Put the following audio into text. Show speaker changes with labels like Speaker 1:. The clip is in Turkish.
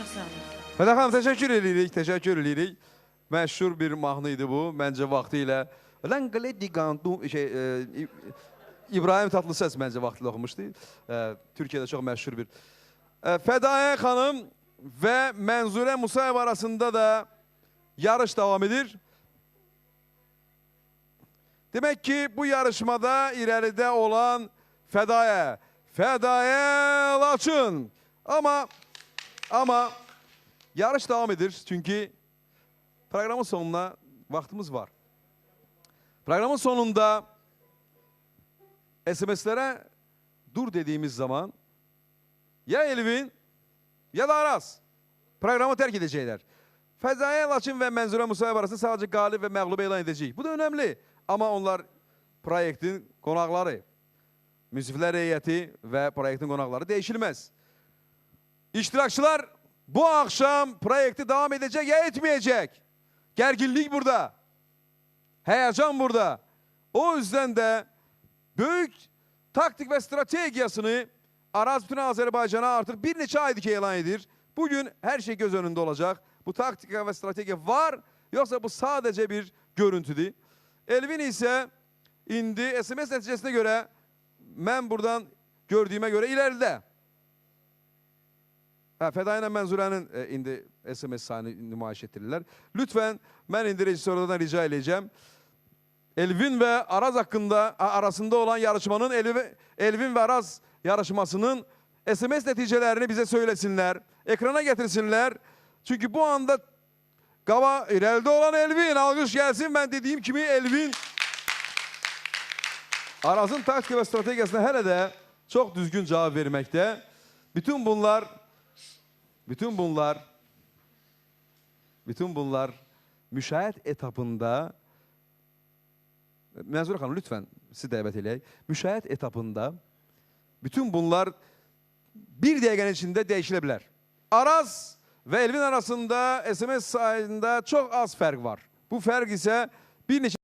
Speaker 1: çox sağ olun.
Speaker 2: Fədə xanım, təşəkkür edirik, təşəkkür edirik. Məşhur bir mahnı idi bu. Məncə vaxtı ilə Lənqələ diqandu şey e, İbrahim Tatlıses məncə vaxtı ilə oxumuşdu. E, Türkiyədə çox məşhur bir. E, Fədaya xanım və Mənzurə Musayev arasında da yarış davam edir. Demək ki, bu yarışmada irəlidə olan Fədaya, Fədaya Laçın. Amma amma yarış devam edir çünkü programın sonuna vaktimiz var. Programın sonunda SMS'lere dur dediğimiz zaman ya Elvin ya da Aras programı terk edecekler. Fezaya Laçın ve Menzure Musayev arasında sadece galip ve mağlup elan edecek. Bu da önemli. Ama onlar proyektin konakları. Müsifler heyeti ve proyektin konakları değişilmez. İştirakçılar bu akşam projekti devam edecek ya etmeyecek. Gerginlik burada. Heyecan burada. O yüzden de büyük taktik ve stratejiyasını Araz bütün Azerbaycan'a artık bir neçə aydır ki elan edir. Bugün her şey göz önünde olacak. Bu taktik ve strateji var yoksa bu sadece bir görüntüdür. Elvin ise indi SMS neticesine göre ben buradan gördüğüme göre ileride. Ha, Feda ile Menzure'nin e, indi SMS sahne nümayiş ettirirler. Lütfen ben indi rejisörlerden rica edeceğim. Elvin ve Araz hakkında arasında olan yarışmanın Elvin, ve Araz yarışmasının SMS neticelerini bize söylesinler. Ekrana getirsinler. Çünkü bu anda Gava ileride olan Elvin alkış gelsin. Ben dediğim gibi Elvin Araz'ın taktik ve stratejisine hele de çok düzgün cevap vermekte. Bütün bunlar bütün bunlar bütün bunlar müşahit etapında Məzur xanım lütfen sizi dəvət eləyək. Müşahit etapında bütün bunlar bir dəqiqənin içində dəyişilə bilər. Araz və Elvin arasında SMS sayında çox az fərq var. Bu fərq isə bir neçə